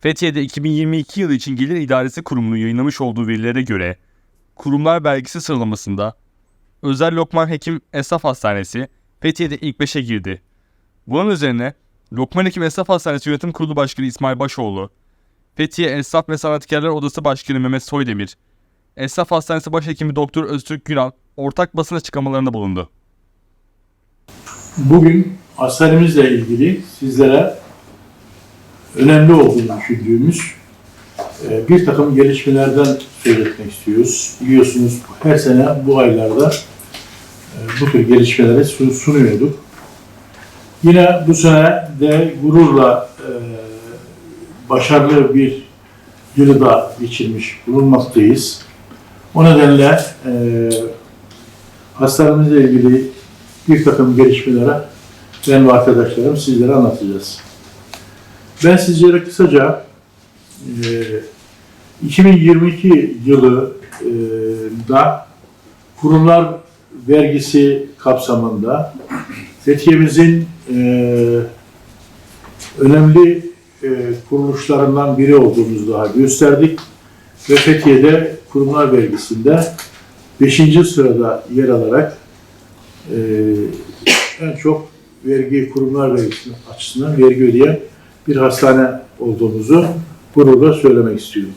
Fethiye'de 2022 yılı için Gelir İdaresi Kurumu'nun yayınlamış olduğu verilere göre kurumlar vergisi sıralamasında Özel Lokman Hekim Esnaf Hastanesi Fethiye'de ilk 5'e girdi. Bunun üzerine Lokman Hekim Esnaf Hastanesi Yönetim Kurulu Başkanı İsmail Başoğlu, Fethiye Esnaf ve Sanatkarlar Odası Başkanı Mehmet Soydemir, Esnaf Hastanesi Başhekimi Doktor Öztürk Günal ortak basın açıklamalarında bulundu. Bugün hastanemizle ilgili sizlere önemli olduğunu düşündüğümüz e, bir takım gelişmelerden söz etmek istiyoruz. Biliyorsunuz her sene bu aylarda e, bu tür gelişmeleri sun- sunuyorduk. Yine bu sene de gururla e, başarılı bir yılı da geçirmiş bulunmaktayız. O nedenle e, hastanemizle ilgili bir takım gelişmelere ben ve arkadaşlarım sizlere anlatacağız. Ben sizlere kısaca e, 2022 yılında kurumlar vergisi kapsamında Fethiye'mizin e, önemli e, kuruluşlarından biri olduğumuzu daha gösterdik ve Fethiye'de kurumlar vergisinde 5. sırada yer alarak e, en çok vergi kurumlar vergisi açısından vergi ödeyen bir hastane olduğumuzu gururla söylemek istiyorum.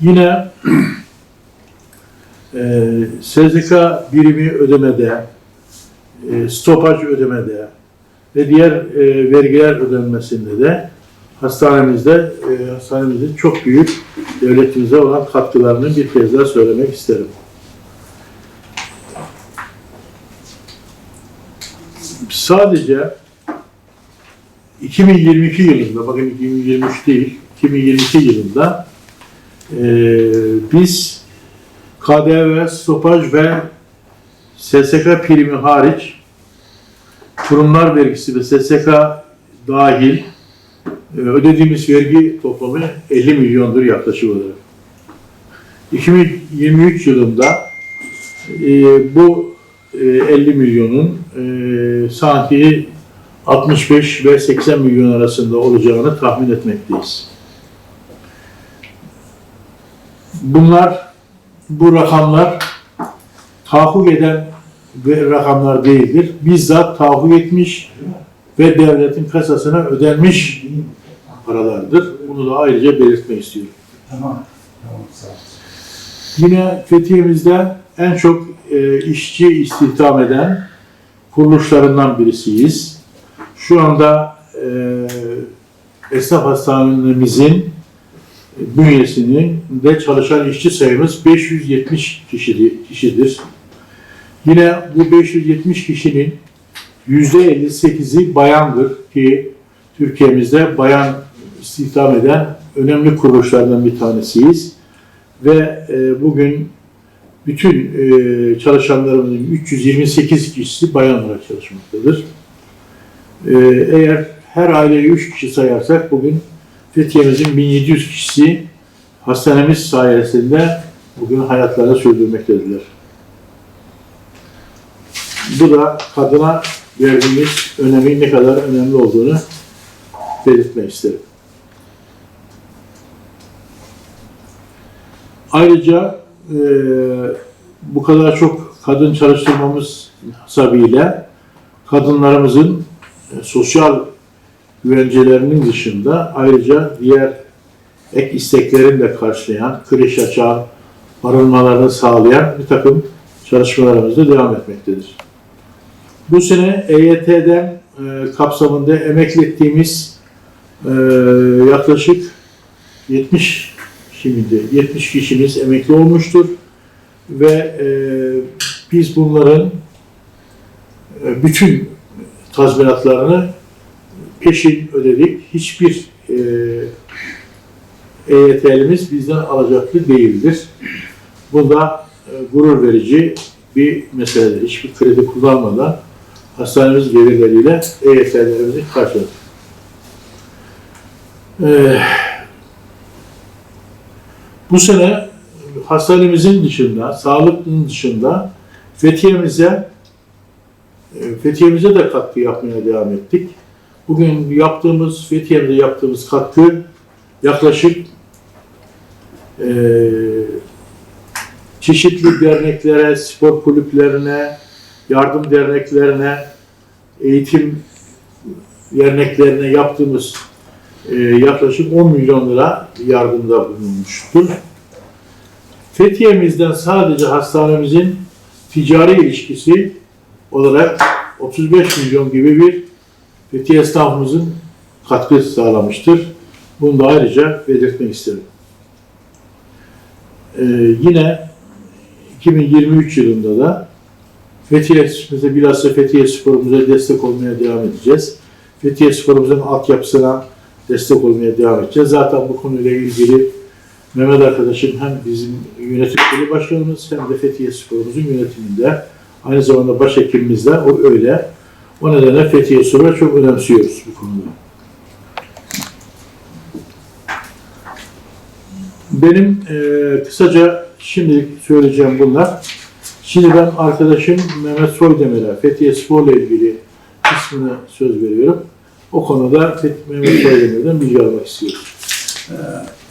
Yine e, SZK birimi ödemede, e, stopaj ödemede ve diğer e, vergiler ödenmesinde de hastanemizde e, hastanemizin çok büyük devletimize olan katkılarını bir kez daha söylemek isterim. sadece 2022 yılında, bakın 2023 değil, 2022 yılında e, biz KDV, stopaj ve SSK primi hariç kurumlar vergisi ve SSK dahil e, ödediğimiz vergi toplamı 50 milyondur yaklaşık olarak. 2023 yılında e, bu e, 50 milyonun e, sanki 65 ve 80 milyon arasında olacağını tahmin etmekteyiz. Bunlar, bu rakamlar tahakkuk eden ve rakamlar değildir. Bizzat tahakkuk etmiş ve devletin kasasına ödenmiş paralardır. Bunu da ayrıca belirtmek istiyorum. Tamam. Tamam sağ ol. Yine Fethiye'mizde en çok e, işçi istihdam eden kuruluşlarından birisiyiz. Şu anda e, esnaf hastanemizin bünyesinin de çalışan işçi sayımız 570 kişidir. kişidir. Yine bu 570 kişinin %58'i bayandır ki Türkiye'mizde bayan istihdam eden önemli kuruluşlardan bir tanesiyiz ve e, bugün bütün e, çalışanlarımızın 328 kişisi bayan olarak çalışmaktadır. E, eğer her aileyi 3 kişi sayarsak bugün Fethiye'mizin 1700 kişisi hastanemiz sayesinde bugün hayatlarını sürdürmektedirler. Bu da kadına verdiğimiz önemin ne kadar önemli olduğunu belirtmek isterim. Ayrıca e, bu kadar çok kadın çalıştırmamız hasabıyla kadınlarımızın sosyal güvencelerinin dışında ayrıca diğer ek isteklerini de karşılayan, kreş açan, barınmalarını sağlayan bir takım çalışmalarımız da devam etmektedir. Bu sene EYT'den e, kapsamında emekli ettiğimiz e, yaklaşık 70 şimdi 70 kişimiz emekli olmuştur ve e, biz bunların e, bütün tazminatlarını peşin ödedik. Hiçbir e, EYT'limiz bizden alacaklı değildir. Bu da e, gurur verici bir meseledir. Hiçbir kredi kullanmadan hastanemiz gelirleriyle EYT'lerimizi karşıladık. E, bu sene hastanemizin dışında, sağlıkın dışında Fethiye'mize Fethiye'mize de katkı yapmaya devam ettik. Bugün yaptığımız, Fethiye'mize yaptığımız katkı yaklaşık eee, çeşitli derneklere, spor kulüplerine, yardım derneklerine, eğitim derneklerine yaptığımız eee, yaklaşık 10 milyon lira yardımda bulunmuştur. Fethiye'mizden sadece hastanemizin ticari ilişkisi olarak 35 milyon gibi bir Fethiye esnafımızın katkı sağlamıştır. Bunu da ayrıca belirtmek isterim. Ee, yine 2023 yılında da Fethiye, mesela bilhassa Fethiye sporumuza destek olmaya devam edeceğiz. Fethiye sporumuzun altyapısına destek olmaya devam edeceğiz. Zaten bu konuyla ilgili Mehmet arkadaşım hem bizim yönetim kurulu başkanımız hem de Fethiye sporumuzun yönetiminde aynı zamanda başhekimimiz de o öyle. O nedenle Fethiye Spor'u çok önemsiyoruz bu konuda. Benim eee, kısaca şimdilik söyleyeceğim bunlar. Şimdi ben arkadaşım Mehmet Soydemir'e Fethiye Spor'la ilgili kısmını söz veriyorum. O konuda Mehmet Soydemir'den bilgi almak istiyorum.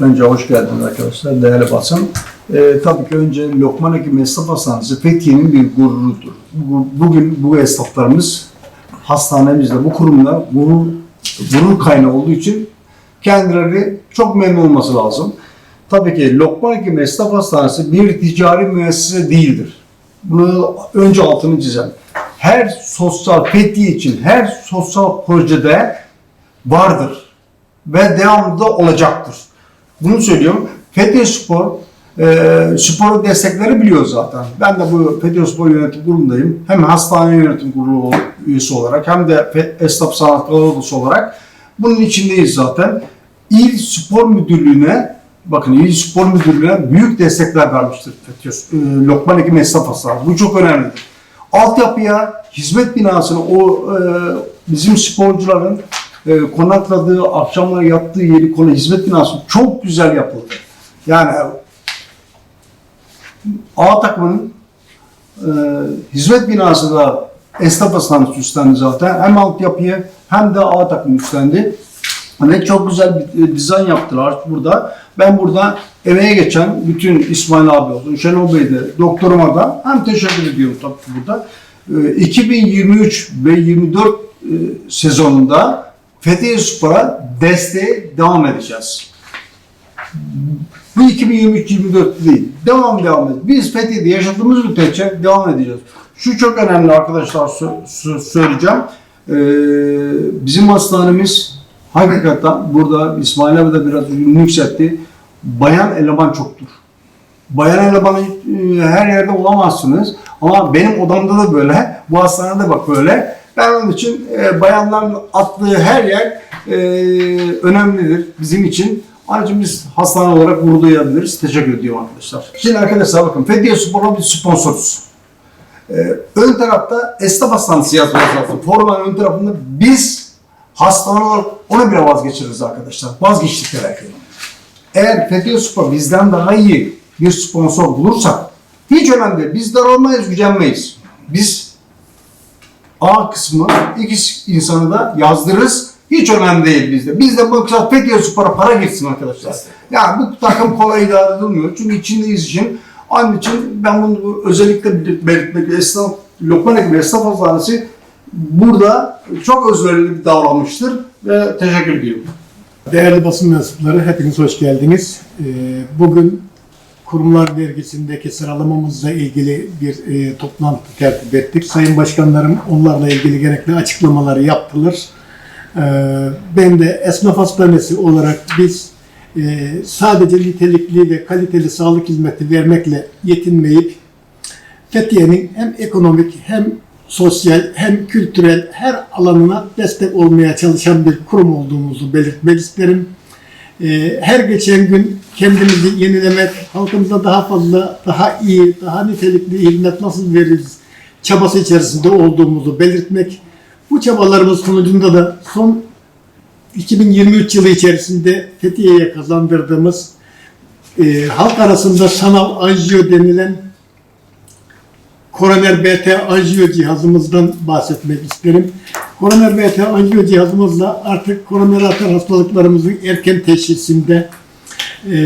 Önce hoş geldiniz arkadaşlar, değerli basın. Ee, tabii ki önce Lokman Hekim Esnaf Hastanesi Fethiye'nin bir gururudur. Bu- Bugün bu esnaflarımız hastanemizde, bu kurumda gurur, gurur kaynağı olduğu için kendileri çok memnun olması lazım. Tabii ki Lokman Hekim Esnaf Hastanesi bir ticari müessese değildir. Bunu önce altını çizelim. Her sosyal Fethiye için her sosyal projede vardır ve devamlı da olacaktır. Bunu söylüyorum. Fethiye Spor e, sporu destekleri biliyor zaten. Ben de bu Fethiye Spor Yönetim Kurulu'ndayım. Hem hastane yönetim kurulu üyesi olarak hem de esnaf sanatları odası olarak bunun içindeyiz zaten. İl Spor Müdürlüğü'ne bakın İl Spor Müdürlüğü'ne büyük destekler vermiştir Fethiye e, Lokman Hekim Esnaf Hastanesi. Bu çok önemlidir. Altyapıya, hizmet binasını o e, bizim sporcuların e, konakladığı, akşamlar yattığı yeri konu hizmet binası çok güzel yapıldı. Yani A takımının e, hizmet binası da esnaf hastanesi üstlendi zaten. Hem altyapıyı hem de A takımı üstlendi. Ve çok güzel bir e, dizayn yaptılar burada. Ben burada emeğe geçen bütün İsmail abi olsun, Şenol Bey de, doktoruma da hem teşekkür ediyorum tabii burada. E, 2023 ve 24 e, sezonunda Fethiye Spor'a desteğe devam edeceğiz. Bu 2023-24 değil. Devam devam edeceğiz. Biz Fethiye'de yaşadığımız müddetçe devam edeceğiz. Şu çok önemli arkadaşlar sö- sö- söyleyeceğim. Ee, bizim hastanemiz hakikaten burada İsmail abi de biraz yükseltti. Bayan eleman çoktur. Bayan elemanı e, her yerde bulamazsınız. Ama benim odamda da böyle. Bu hastanede de bak böyle. Ben onun için e, bayanların attığı her yer e, önemlidir bizim için. Ayrıca biz hastane olarak gurur duyabiliriz. Teşekkür ediyorum arkadaşlar. Şimdi arkadaşlar bakın Fethiye Spor'a bir sponsoruz. Ee, ön tarafta esnaf hastanesi yazmamız lazım. Formanın ön tarafında biz hastane olarak onu bile vazgeçiriz arkadaşlar. Vazgeçtik belki. Eğer Fethiye Spor bizden daha iyi bir sponsor bulursak hiç önemli değil. Biz daralmayız, gücenmeyiz. Biz A kısmı iki insanı da yazdırırız. Hiç önemli değil bizde. Bizde maksat Fethiye Spor'a para girsin arkadaşlar. Yani bu takım kolay idare edilmiyor. Çünkü içindeyiz için. Onun için ben bunu özellikle bel- belirtmek esnaf, Lokman Hekim Esnaf Hastanesi burada çok özverili bir davranmıştır ve teşekkür ediyorum. Değerli basın mensupları hepiniz hoş geldiniz. Ee, Bugün kurumlar vergisindeki sıralamamızla ilgili bir e, toplantı tertip ettik. Sayın Başkanlarım onlarla ilgili gerekli açıklamaları yaptılar. Ee, Ben de esnaf hastanesi olarak biz e, sadece nitelikli ve kaliteli sağlık hizmeti vermekle yetinmeyip Fethiye'nin hem ekonomik hem sosyal hem kültürel her alanına destek olmaya çalışan bir kurum olduğumuzu belirtmek isterim. Ee, Her geçen gün kendimizi yenilemek, halkımıza daha fazla, daha iyi, daha nitelikli hizmet nasıl veririz çabası içerisinde olduğumuzu belirtmek. Bu çabalarımız sonucunda da son 2023 yılı içerisinde Fethiye'ye kazandırdığımız e, halk arasında sanal anjiyo denilen koroner BT anjiyo cihazımızdan bahsetmek isterim. Koroner BT anjiyo cihazımızla artık koroner arter hastalıklarımızın erken teşhisinde e,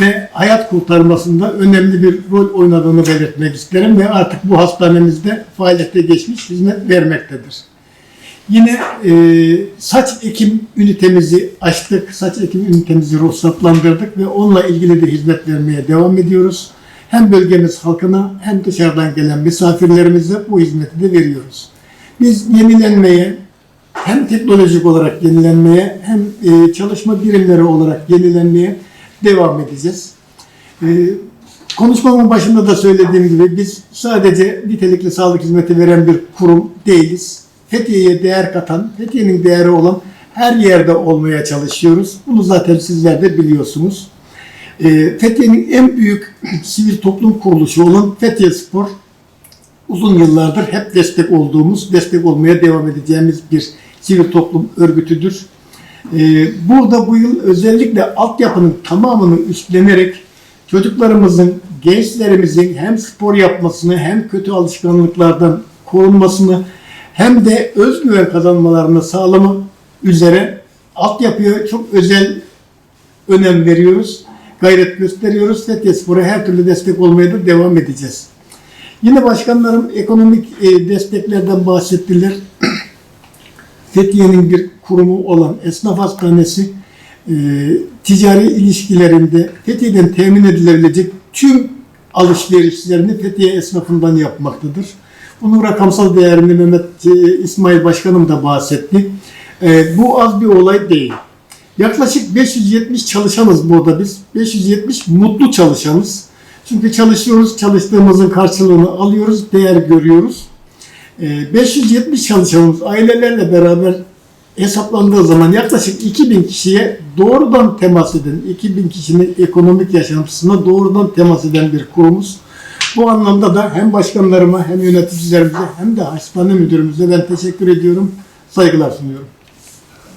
ve hayat kurtarmasında önemli bir rol oynadığını belirtmek isterim ve artık bu hastanemizde faaliyete geçmiş hizmet vermektedir. Yine e, saç ekim ünitemizi açtık, saç ekim ünitemizi ruhsatlandırdık ve onunla ilgili de hizmet vermeye devam ediyoruz. Hem bölgemiz halkına hem dışarıdan gelen misafirlerimize bu hizmeti de veriyoruz. Biz yenilenmeye, hem teknolojik olarak yenilenmeye hem e, çalışma birimleri olarak yenilenmeye devam edeceğiz. E, konuşmamın başında da söylediğim gibi biz sadece nitelikli sağlık hizmeti veren bir kurum değiliz. Fethiye'ye değer katan, Fethiye'nin değeri olan her yerde olmaya çalışıyoruz. Bunu zaten sizler de biliyorsunuz. E, Fethiye'nin en büyük sivil toplum kuruluşu olan Fethiye Spor uzun yıllardır hep destek olduğumuz, destek olmaya devam edeceğimiz bir sivil toplum örgütüdür. Ee, burada bu yıl özellikle altyapının tamamını üstlenerek çocuklarımızın, gençlerimizin hem spor yapmasını hem kötü alışkanlıklardan korunmasını hem de özgüven kazanmalarını sağlamak üzere altyapıya çok özel önem veriyoruz. Gayret gösteriyoruz. Fethiye Spor'a her türlü destek olmaya da devam edeceğiz. Yine başkanlarım ekonomik e, desteklerden bahsettiler. Fethiye'nin bir kurumu olan Esnaf Hastanesi e, ticari ilişkilerinde Fethiye'den temin edilebilecek tüm alışverişlerini Fethiye esnafından yapmaktadır. Bunun rakamsal değerini Mehmet e, İsmail Başkanım da bahsetti. E, bu az bir olay değil. Yaklaşık 570 çalışanız burada biz. 570 mutlu çalışanız. Çünkü çalışıyoruz, çalıştığımızın karşılığını alıyoruz, değer görüyoruz. Ee, 570 çalışanımız ailelerle beraber hesaplandığı zaman yaklaşık 2000 kişiye doğrudan temas eden, 2000 kişinin ekonomik yaşantısına doğrudan temas eden bir kurumuz. Bu anlamda da hem başkanlarıma hem yöneticilerimize hem de hastane müdürümüze ben teşekkür ediyorum, saygılar sunuyorum.